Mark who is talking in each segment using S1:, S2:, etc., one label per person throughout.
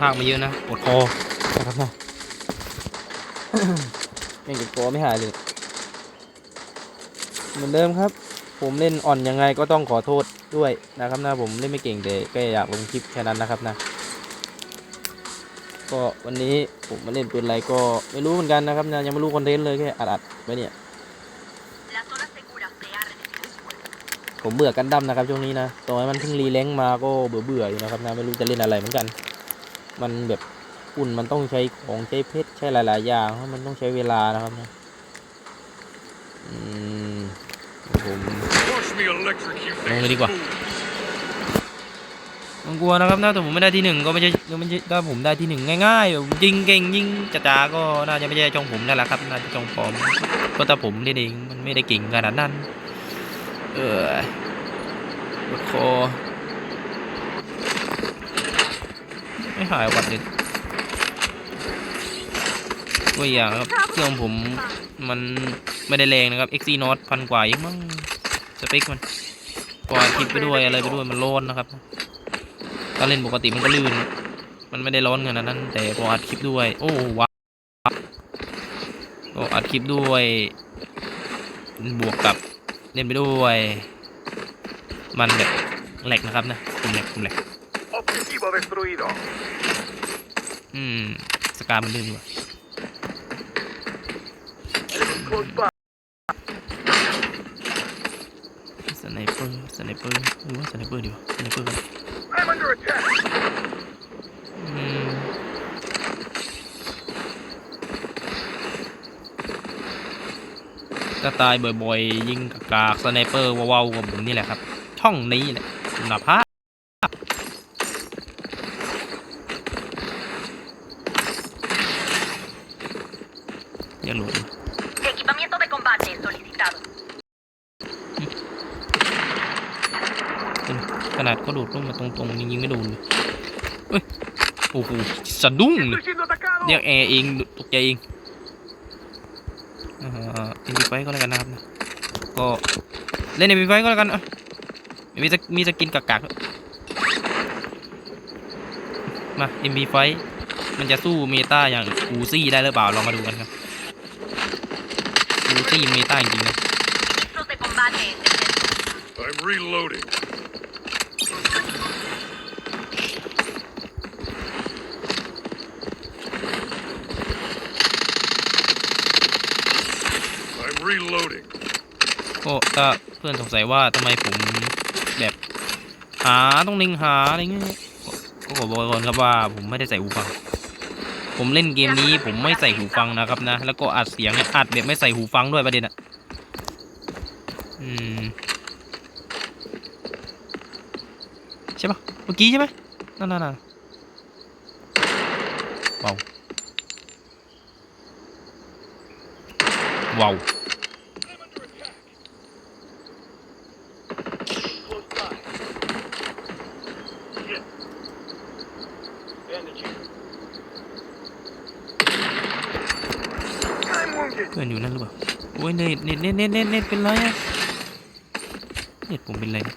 S1: ภาคมาเยอะนะปวดคอนะครับนะยังปวดคอไม่หายเลย เหมือนเดิมครับ ผมเล่นอ่อนยังไงก็ต้องขอโทษด้วยนะครับนะผมเล่นไม่เก่งแต่ก็อยากลงคลิปแค่นั้นนะครับนะ ก็วันนี้ผมมาเล่นปืนอะไรก็ไม่รู้เหมือนกันนะครับนะยังไม่รู้คอนเทนต์เลยแค่อัดๆไว้เนี่ย
S2: La zona segura se ha recibido esfuerzo.
S1: ผมเบื่อกันดั้มนะครับช่วงนี้นะตอนมันเพิ่งรีแลงค์มาก็เบื่อเบื่อๆอยู่นะครับนะไม่รู้จะเล่นอะไรเหมือนกัน มันแบบอุ่นมันต้องใช้ของใช้เพชรใช้หลาย ๆ อย่างเพราะมันต้องใช้เวลานะครับนะอืมผม
S3: Watch me electrocute
S1: Long
S3: these
S1: đi qua.
S3: fools.
S1: ไมันกลัวนะครับนะแต่ผมไม่ได้ที่หนึ่งก็ไม่ใช่ก็ไม่ใช่ถ้าผมได้ที่หนึ่งง่ายๆแบบยิงเก่งยิงจ๋าๆก็น่าจะไม่ใช่จองผมนั่นแหละครับน่าจะจองปลอมก็ถ้าผมเล่นเองมันไม่ได้เก่งขนาดนั้นเออคอ ไม่หายหวัดเลยตัวอย่างครับเครื่องผมมันไม่ได้แรงนะครับ XC North พันกว่าเองมั้งสเปคมันกว่าคลิปไปด้วยอะไรไปด้วยมันร้อนนะครับถ้าเล่นปกติมันก็ลื่น มันไม่ได้ร้อนขนาดนั้น แต่พออัดคลิปด้วย โอ้ว้าวก็อัดคลิปด้วย บวกกับเล่นไปด้วย มันแบบแหลกนะครับนะคุมแหลกคุมแหลก
S3: Objetivo destruido.
S1: อืม สกามันลื่นดีกว่า
S3: Close by.
S1: สไนเปอร์ สไนเปอร์หรือว่าสไนเปอร์ดีวะสไนเปอร์กัน
S3: I'm under attack.
S1: อืมถ้าตายบ่อยๆ ยิงกากๆสไนเปอร์ว้าวๆกับผมนี่แหละครับ ช่องนี้แหละคุณภาพอย่าหลุด
S2: Equipamiento de combate solicitado.
S1: ขนาดก็โดดลงมาตรงๆยังยิงไม่โดนเลยเฮ้ยโอ้โหสะดุ้งเลย
S3: Estoy siendo atacado.
S1: เรียกแอร์เองตกใจเองเอ่อเอ็นดีไฟก็แล้วกันนะครับนะก็เล่นเอ็นดีไฟก็แล้วกันอะมีสกมีสกินกากๆด้วยมาเอ็มบีไฟมันจะสู้เมตาอย่างอูซี่ได้หรือเปล่าลองมาดูกันครับอูซี่เมตาจริงๆนะ
S2: Registros de combate en descenso.
S3: I'm reloading. I'm reloading.
S1: ก็ถ้าเพื่อนสงสัยว่าทำไมผมแบบหาต้องเล็งหาอะไรเงี้ยก็ขอบอกก่อนครับว่าผมไม่ได้ใส่หูฟัง ผมเล่นเกมนี้ผมไม่ใส่หูฟังนะครับนะ แล้วก็อัดเสียงอัดแบบไม่ใส่หูฟังด้วยประเด็นอะอืมใช่ปะเมื่อกี้ใช่ไหมนั่นนั่นนั่นว้าวว้าว
S3: Close by. Shit. Bandaging. I'm wounded.
S1: เพื่อนอยู่นั่นหรือเปล่า โอ้ยเน็ตเน็ตเน็ตเน็ตเน็ตเป็นไรอะเน็ตผมเป็นไรเนี่ย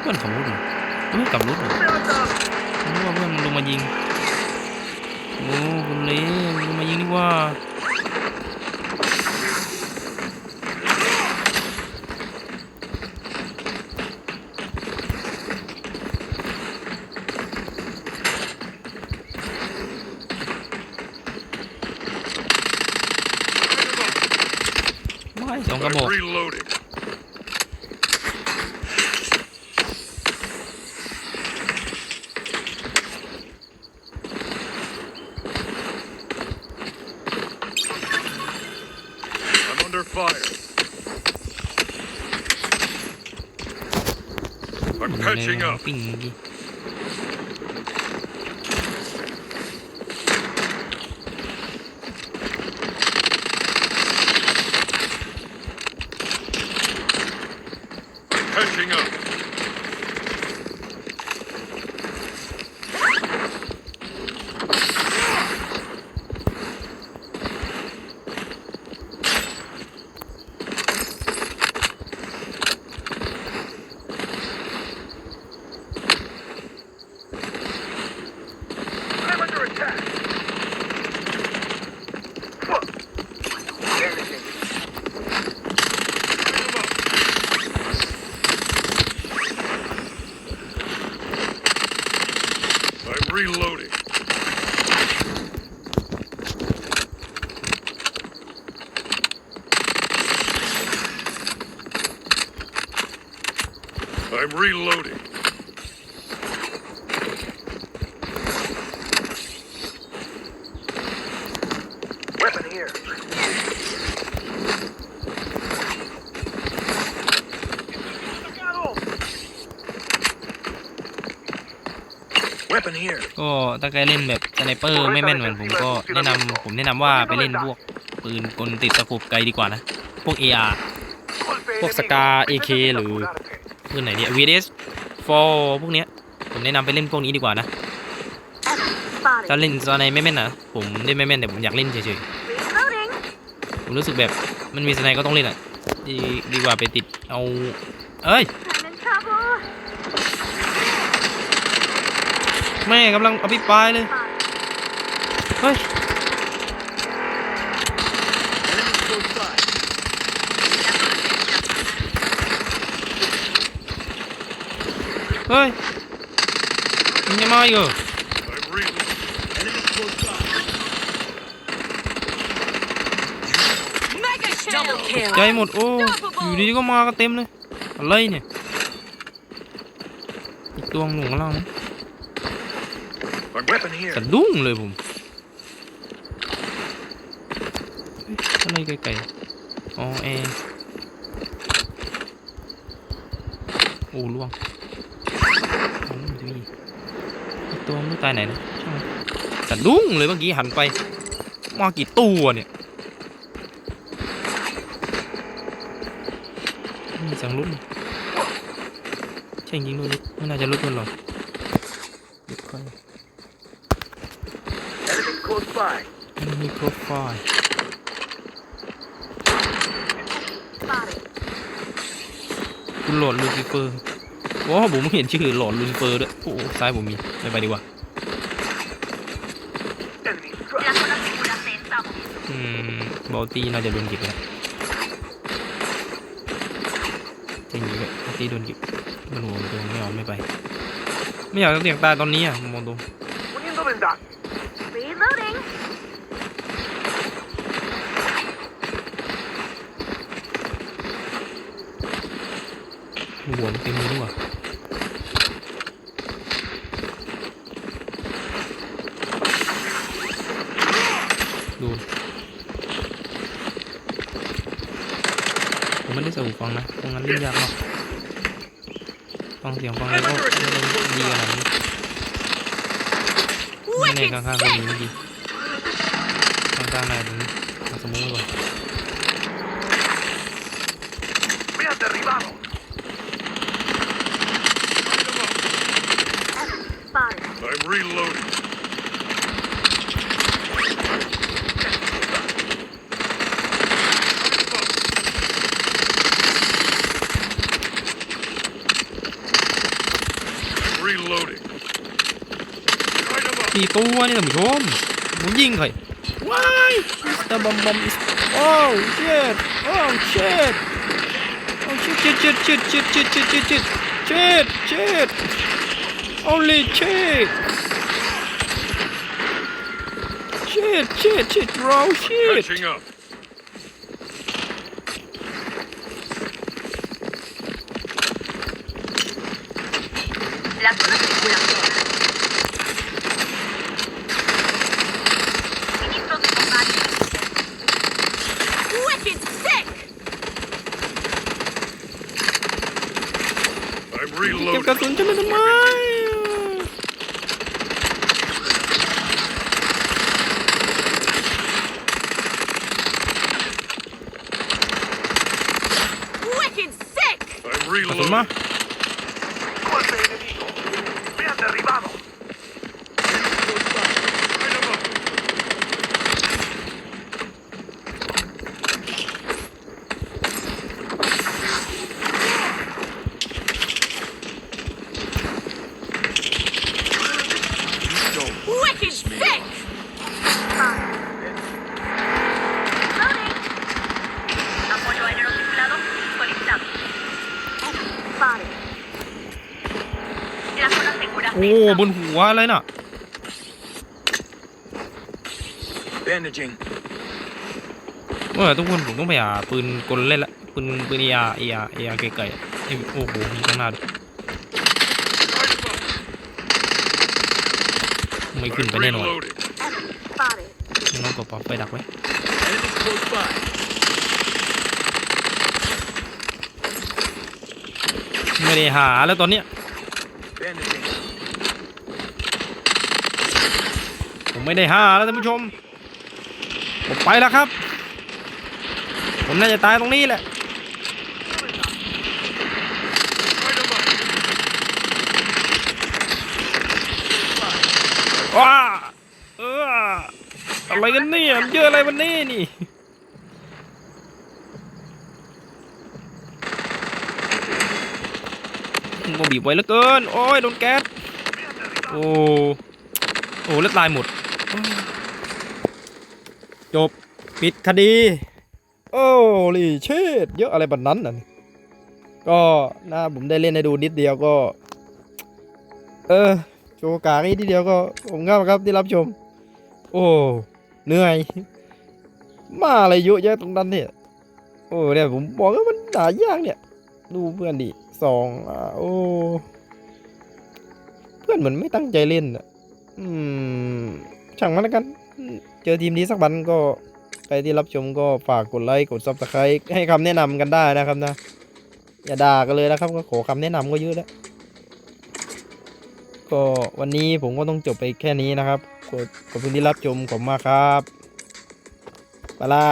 S1: เพื่อนขับรถเหรอเฮ้ยขับรถเหรอ
S3: Down, down.
S1: นึกว่าเพื่อนมันลงมายิง โอ้คุณเล่ลงมายิงดีกว่า ไม่สองกระ
S3: I'm
S1: บอก
S3: reloading. I'm under fire. I'm patching up.
S1: ปิ้งเมื่อกี้
S3: Patching up. I'm reloading.
S4: Weapon here. Weapon here.
S1: ก็ถ้าใครเล่นแบบสไนเปอร์ไม่แม่นเหมือนผมก็แนะนำผมแนะนำว่าไปเล่นพวกปืนกลติดตะกุบไกลดีกว่านะ พวก AR พวกสกา AK หรือปืนไหนเนี่ย VDS 4พวกเนี้ย ผมแนะนำไปเล่นพวกนี้ดีกว่านะถ้าเล่นสไนไม่แม่นนะผมเล่นไม่แม่นแต่ผมอยากเล่นเฉยๆผมรู้สึกแบบมันมีสไนก็ต้องเล่นอะดีดีกว่าไปติดเอา เอ้ย แม่กำลังอภิปรายเลย
S2: Spotted.
S1: เฮ้ย
S4: Enemies close by.
S1: เฮ้ยมันยังมาอีกเหรอ
S3: I'm reloading.
S4: Enemies close by.
S2: Mega Double kill.
S1: ใจหมด โอ้ อยู่ดีๆก็มากันเต็มเลย อะไรเนี่ย อีกตัวหนุ่งข้างล่างนะ
S3: I'm
S4: Weapon here.
S1: สะดุ้งเลยผมเฮ้ยอะไรไกลๆอ๋อแอร์โอ้ล่วงตัวม่รู้ตายไหนนะช่างมันสะดุ้งเลยเมื่อกี้หันไปมากี่ตัวเนี่ยมีสียงรุ่นใช่จริงด้วยนี่ไม่น่าจะรุ่นกันหรอกเดี๋ยวค่อย
S4: Enemies close by.
S1: Enemy profile
S2: Spotted.
S1: คุณโหลดลูซิเฟอร์โอ้ผมเห็นชื่อโหลดลูซิเฟอร์ด้วย โอ้โหซ้ายผมมีไปไปดีกว่า
S4: Enemy
S2: La
S4: struck.
S2: zona segura se está moviendo.
S1: อืมบอลตี้น่าจะโดนเก็บไปแล้วจริงอยู่เลยบอลตี้โดนเก็บมันหัวตรงไม่เอาไม่ไป ไม่อยากจะเสี่ยงตายตอนนี้อะมองตรง หัวมันเต็มเลยดีกว่าดูผมไม่ได้ใส่หูฟังนะตรงนั้นเล่นยากมากฟังเสียงฟังอะไรก็ไม่ได้ดีขนาดนี้ไม่แน่ข้างๆก็มีดีข้างๆไหนตรงนี้สมมติไว้ก่อน
S3: I'm reloading. I'm reloading. Light 'em up.
S1: สี่ตัวนี่ท่านผู้ชมผมยิงใครว้ายมิสเตอร์บอมบอมโอ้เช็ดโอ้เช็ดโอ้เช็ดเช็ดเช็ดเช็ดเช็ดเช็ดเช็ดเช็ดเช็ดเช็ดเช็ด Only shit! Shit, shit, shit, bro, shit!
S3: Catching up.
S2: La
S3: I'm reloading.
S1: โอ้บนหัวอะไรน่ะ
S4: bandaging
S1: เออทุกคนผมต้องไปหาปืนกลเล่นละปืนปืนยาเออาเออาไกลๆเอ้ยโอ้โหมีขางหน้าด้วยไม่ขึ้นไปแน่นอน
S2: Reloaded.
S1: น้องกบปอกไปดักไว้ไม่ได้หาแล้วตอนเนี้ย ไม่ได้ห้าแล้วท่านผู้ชม ผมไปแล้วครับ ผมน่าจะตายตรงนี้แหละว้าเอออะไรกันเนี่ยมันเจออะไรวันนี้นี่มันบีบไว้เหลือเกิน โอ้ยโดนแก๊ส โอ้ โอ้แล้วตายหมด จบปิดคดี โอ้ลีเชดเยอะอะไรแบบนั้นน่ะก็นะผมได้เล่นให้ดูนิดเดียวก็ เออโชว์กากนิดเดียวก็ผมก็ครับที่รับชม โอ้เหนื่อย มาอะไรเยอะแยะตรงนั้นเนี่ยโอ้เนี่ยผมบอกว่ามันหายากเนี่ย ดูเพื่อนดิสองอะโอ้เพื่อนเหมือนไม่ตั้งใจเล่นอะ อืม ช่างมันแล้วกัน เจอทีมนี้สักวันก็ใครที่รับชมก็ฝากกดไลค์กดซับสไครต์ให้คำแนะนำกันได้นะครับนะ อย่าด่ากันเลยนะครับ ก็ขอคำแนะนำก็เยอะแล้ว ก็วันนี้ผมก็ต้องจบไปแค่นี้นะครับขอบคุณที่รับชมขอบมากครับไปละ